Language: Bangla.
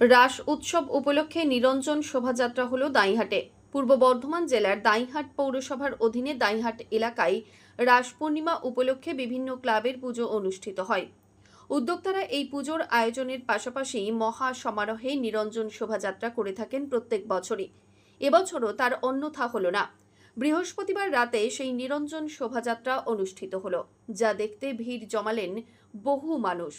রাস উৎসব উপলক্ষে নিরঞ্জন শোভাযাত্রা হল দাঁইহাটে। পূর্ব বর্ধমান জেলার দাঁইহাট পৌরসভার অধীনে দাঁইহাট এলাকায় রাস পূর্ণিমা উপলক্ষে বিভিন্ন ক্লাবের পুজো অনুষ্ঠিত হয়। উদ্যোক্তারা এই পুজোর আয়োজনের পাশাপাশি মহা সমারোহে নিরঞ্জন শোভাযাত্রা করে থাকেন প্রত্যেক বছরই। এবছরও তার অন্যথা হল না। বৃহস্পতিবার রাতে সেই নিরঞ্জন শোভাযাত্রা অনুষ্ঠিত হল, যা দেখতে ভিড় জমালেন বহু মানুষ।